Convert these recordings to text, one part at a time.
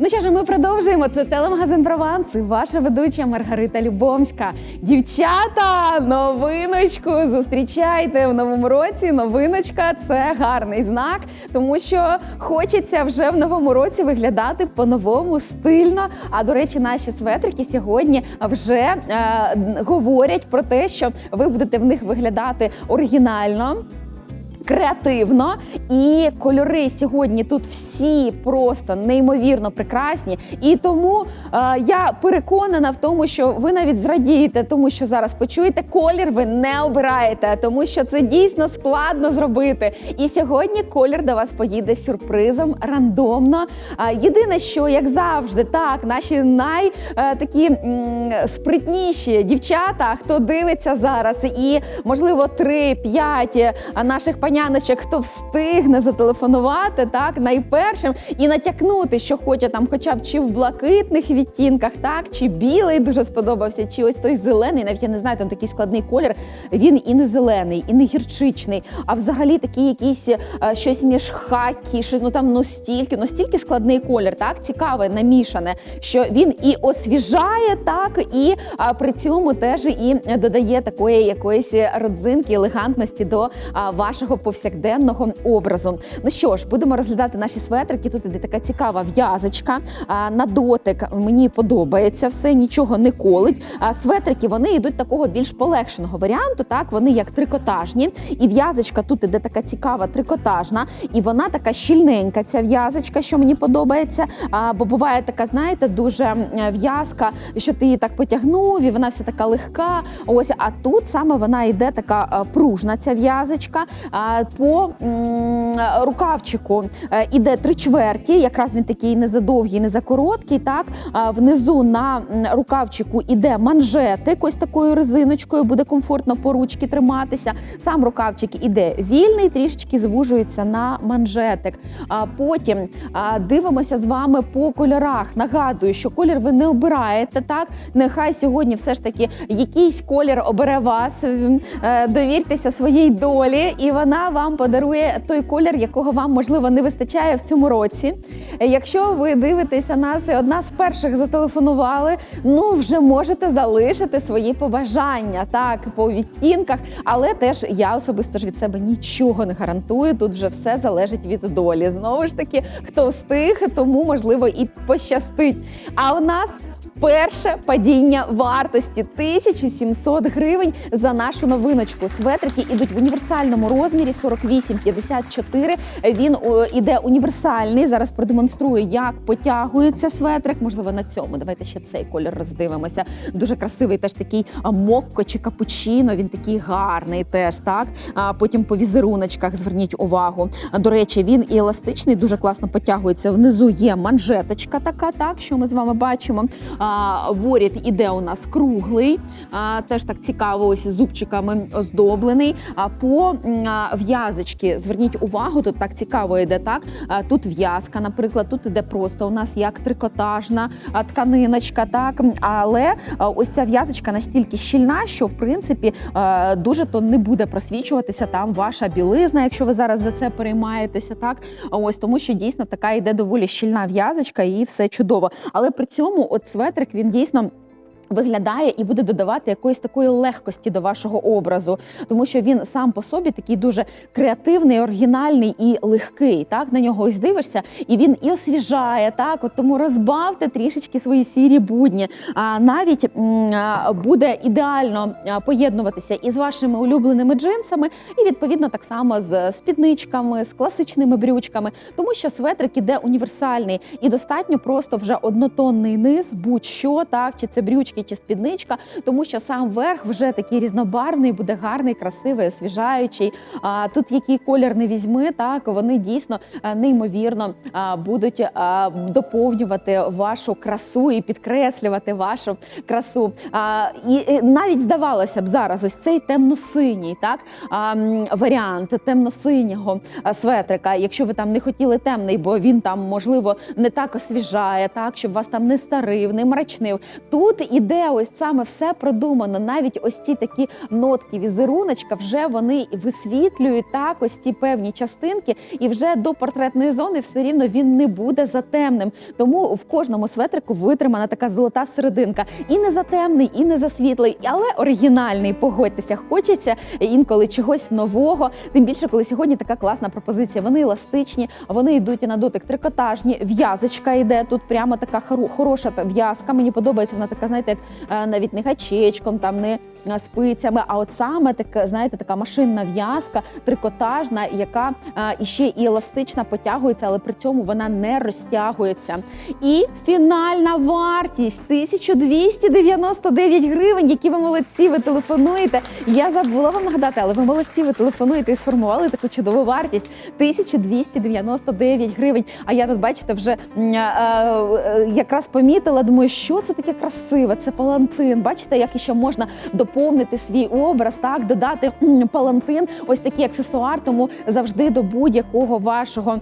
Ну що ж, ми продовжуємо. Це телемагазин Прованс і ваша ведуча Маргарита Любомська. Дівчата, новиночку зустрічайте в новому році. Новиночка це гарний знак, тому що хочеться вже в новому році виглядати по-новому стильно. А до речі, наші светрики сьогодні вже е, говорять про те, що ви будете в них виглядати оригінально креативно. І кольори сьогодні тут всі просто неймовірно прекрасні. І тому е, я переконана в тому, що ви навіть зрадієте, тому що зараз почуєте, колір ви не обираєте, тому що це дійсно складно зробити. І сьогодні колір до вас поїде сюрпризом рандомно. А, єдине, що як завжди, так наші най е, такі м, спритніші дівчата, хто дивиться зараз, і можливо 3-5 наших паняночок, хто встигне зателефонувати так найпершим і натякнути, що хоче там, хоча б чи в блакитних відтінках, так чи білий дуже сподобався, чи ось той зелений. Навіть я не знаю, там такий складний колір. Він і не зелений, і не гірчичний, а взагалі такий якийсь е, щось між хакі, щось ну там ну стільки, ну стільки складний колір, так цікаве, намішане, що він і освіжає, так і а, при цьому теж і додає такої якоїсь родзинки, елегантності до а, вашого повсякденного образу. Ну що ж, будемо розглядати наші светрики. Тут іде така цікава в'язочка. На дотик мені подобається все, нічого не колить. А светрики вони йдуть такого більш полегшеного варіанту. Так, вони як трикотажні, і в'язочка тут іде така цікава трикотажна, і вона така щільненька. Ця в'язочка, що мені подобається. А, бо буває така, знаєте, дуже в'язка, що ти її так потягнув, і вона вся така легка. Ось, а тут саме вона йде така пружна, ця в'язочка. По рукавчику е, іде три чверті, якраз він такий не задовгий, не за короткий. Так внизу на рукавчику іде манжетик, ось такою резиночкою, буде комфортно по ручки триматися. Сам рукавчик іде вільний, трішечки звужується на манжетик. А потім дивимося з вами по кольорах. Нагадую, що колір ви не обираєте. Так нехай сьогодні все ж таки якийсь колір обере вас. Е, Довіртеся своїй долі, і вона вам подарує той колір, якого вам можливо не вистачає в цьому році. Якщо ви дивитеся нас і одна з перших зателефонували, ну вже можете залишити свої побажання так по відтінках, але теж я особисто ж від себе нічого не гарантую. Тут вже все залежить від долі. Знову ж таки, хто встиг, тому можливо і пощастить. А у нас. Перше падіння вартості 1700 гривень за нашу новиночку. Светрики ідуть в універсальному розмірі 48-54. Він іде універсальний. Зараз продемонструю, як потягується светрик. Можливо, на цьому. Давайте ще цей колір роздивимося. Дуже красивий, теж такий мокко чи капучино. Він такий гарний, теж так. А потім по візеруночках зверніть увагу. До речі, він і еластичний, дуже класно потягується. Внизу є манжеточка, така, так що ми з вами бачимо. Воріт іде у нас круглий, теж так цікаво, ось зубчиками оздоблений. А по в'язочки зверніть увагу, тут так цікаво йде. Так тут в'язка, наприклад, тут іде просто у нас як трикотажна тканиночка, так але ось ця в'язочка настільки щільна, що в принципі дуже то не буде просвічуватися там ваша білизна, якщо ви зараз за це переймаєтеся. Так ось тому, що дійсно така йде доволі щільна в'язочка, і все чудово. Але при цьому от светрик він дійсно. Виглядає і буде додавати якоїсь такої легкості до вашого образу, тому що він сам по собі такий дуже креативний, оригінальний і легкий. Так на нього ось дивишся, і він і освіжає. Так, от тому розбавте трішечки свої сірі будні. А навіть буде ідеально поєднуватися із вашими улюбленими джинсами, і відповідно так само з спідничками, з класичними брючками, тому що светрик іде універсальний і достатньо просто вже однотонний низ, будь-що так, чи це брючки, чи спідничка, тому що сам верх вже такий різнобарвний, буде гарний, красивий, освіжаючий. А тут який колір не візьми, так вони дійсно неймовірно будуть доповнювати вашу красу і підкреслювати вашу красу. І, і навіть здавалося б зараз, ось цей темно-синій, так варіант темно-синього светрика. Якщо ви там не хотіли темний, бо він там можливо не так освіжає, так щоб вас там не старив, не мрачнив. Тут іде іде ось саме все продумано. Навіть ось ці такі нотки візеруночка, вже вони висвітлюють так ось ці певні частинки, і вже до портретної зони все рівно він не буде затемним. Тому в кожному светрику витримана така золота серединка. І не затемний, і не засвітлий, але оригінальний. Погодьтеся, хочеться інколи чогось нового. Тим більше, коли сьогодні така класна пропозиція. Вони еластичні, вони йдуть на дотик трикотажні. В'язочка йде тут прямо така хороша в'язка. Мені подобається вона така, знаєте, навіть не гачечком, там не е, спицями, а от саме така, знаєте, така машинна в'язка, трикотажна, яка е, іще і еластична потягується, але при цьому вона не розтягується. І фінальна вартість 1299 гривень, які ви молодці, ви телефонуєте. Я забула вам нагадати, але ви молодці, ви телефонуєте і сформували таку чудову вартість 1299 гривень. А я тут, бачите, вже е, е, якраз помітила, думаю, що це таке красиве, це палантин. Бачите, як ще можна доповнити свій образ, так, додати палантин, ось такий аксесуар, тому завжди до будь-якого вашого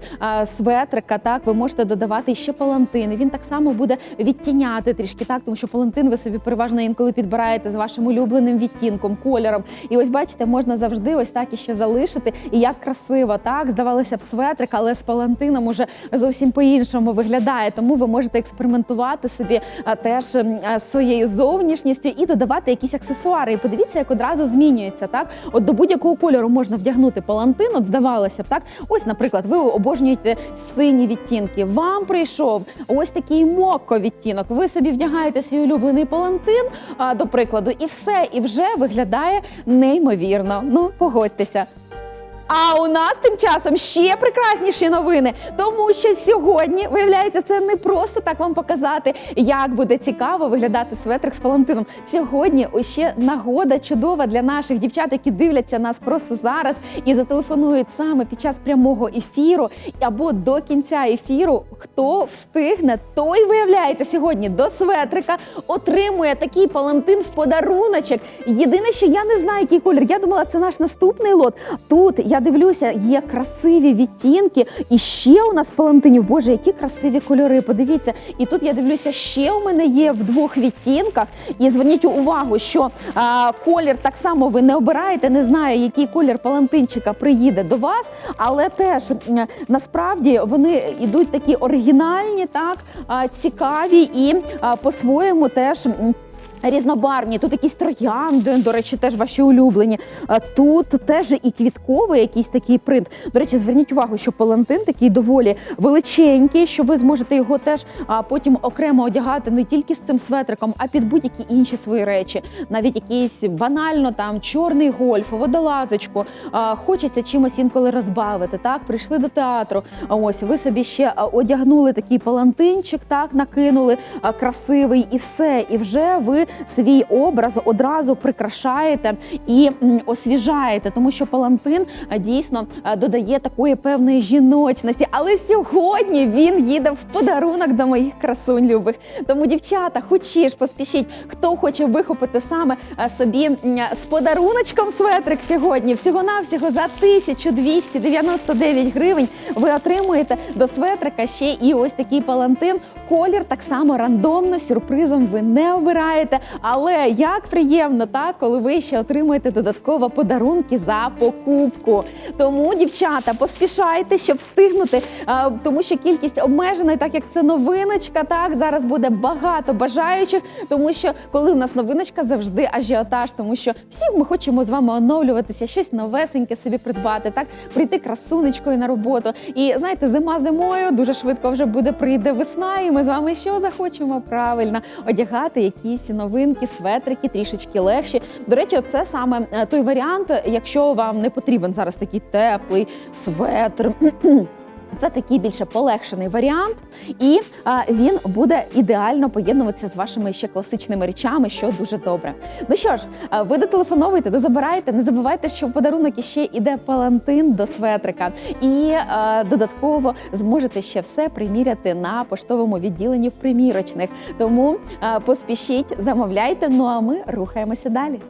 светрика, так, ви можете додавати ще палантин. Він так само буде відтіняти трішки, так, тому що палантин ви собі переважно інколи підбираєте з вашим улюбленим відтінком, кольором. І ось бачите, можна завжди ось так іще залишити. І як красиво, так, здавалося б, светрик, але з палантином уже зовсім по-іншому виглядає. Тому ви можете експериментувати собі теж своєю зовнішністю і додавати якісь аксесуари. І подивіться, як одразу змінюється. Так, от до будь-якого кольору можна вдягнути палантин. От здавалося б, так. Ось, наприклад, ви обожнюєте сині відтінки. Вам прийшов ось такий мокко відтінок. Ви собі вдягаєте свій улюблений палантин, а, до прикладу, і все, і вже виглядає неймовірно. Ну, погодьтеся. А у нас тим часом ще прекрасніші новини, тому що сьогодні, виявляється, це не просто так вам показати, як буде цікаво виглядати светрик з палантином. Сьогодні ще нагода чудова для наших дівчат, які дивляться нас просто зараз і зателефонують саме під час прямого ефіру або до кінця ефіру. Хто встигне, той виявляється сьогодні до светрика, отримує такий палантин в подаруночок. Єдине, що я не знаю, який колір. Я думала, це наш наступний лот. Тут я дивлюся, є красиві відтінки, і ще у нас палантинів. Боже, які красиві кольори. Подивіться, і тут я дивлюся, ще у мене є в двох відтінках. І зверніть увагу, що а, колір так само ви не обираєте. Не знаю, який колір палантинчика приїде до вас, але теж насправді вони йдуть такі оригінальні, так а, цікаві і по-своєму теж. Різнобарвні, тут якісь троянди, до речі, теж ваші улюблені. Тут теж і квітковий якийсь такий принт. До речі, зверніть увагу, що палантин такий доволі величенький, що ви зможете його теж потім окремо одягати не тільки з цим светриком, а під будь-які інші свої речі. Навіть якийсь банально там чорний гольф, водолазочку. Хочеться чимось інколи розбавити. Так, прийшли до театру. Ось ви собі ще одягнули такий палантинчик, так накинули красивий, і все. І вже ви свій образ одразу прикрашаєте і освіжаєте, тому що палантин дійсно додає такої певної жіночності. Але сьогодні він їде в подарунок до моїх красунь любих. Тому, дівчата, хочеш, поспішіть, хто хоче вихопити саме собі з подаруночком светрик сьогодні, всього навсього за 1299 гривень. Ви отримуєте до светрика ще і ось такий палантин. Колір так само рандомно, сюрпризом ви не обираєте. Але як приємно, так, коли ви ще отримуєте додатково подарунки за покупку. Тому, дівчата, поспішайте, щоб встигнути, тому що кількість обмежена, і так як це новиночка, так зараз буде багато бажаючих, тому що коли в нас новиночка, завжди ажіотаж, тому що всі ми хочемо з вами оновлюватися, щось новесеньке собі придбати, так прийти красунечкою на роботу. І знаєте, зима зимою дуже швидко вже буде прийде весна, і ми з вами що захочемо правильно одягати якісь новинки, светрики, трішечки легші. До речі, це саме е, той варіант, якщо вам не потрібен зараз такий теплий светр. Це такий більше полегшений варіант, і він буде ідеально поєднуватися з вашими ще класичними речами, що дуже добре. Ну що ж, ви дотелефоновуйте, дозабирайте. Не забувайте, що в подарунок іще іде палантин до светрика, і додатково зможете ще все приміряти на поштовому відділенні в примірочних. Тому поспішіть, замовляйте. Ну а ми рухаємося далі.